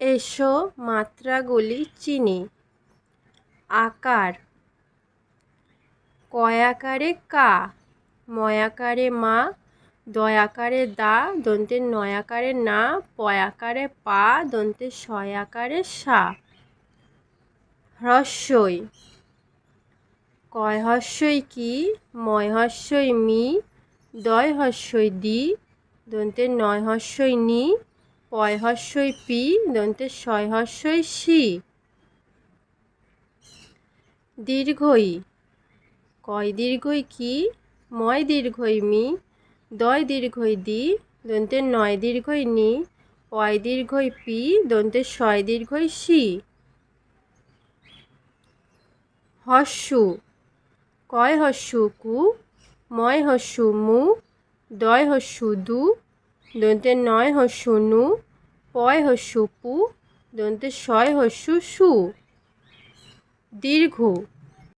এসো মাত্রাগুলি চিনি। আকার। কয়াকারে কা। ময়াকারে মা। দয়াকারে দা। দন্তের নয়াকারে না। পয়াকারে পা। দন্তে শয়াকারে সা। হ্রস্বই। কয় হস্যই কি? ময় হস্যই মি। দয় হস্যই দি। দন্তের নয় হস্যই নি। পয় হস্যই পি দন্তে ছয় হস্যই সি। দীর্ঘই। কয় দীর্ঘই কি? ময় দীর্ঘই মি, দয় দীর্ঘই দি দন্তে নয় দীর্ঘই নি, পয় দীর্ঘই পি দন্তে ছয় দীর্ঘই সি। হস্যু। কয় হস্যু কু, ময় হস্যু মু, দয় হস্যু দু দন্তের নয় হস্যু নু পয় হস্যু পু দন্তে ছয় হস্যু সু। দীর্ঘ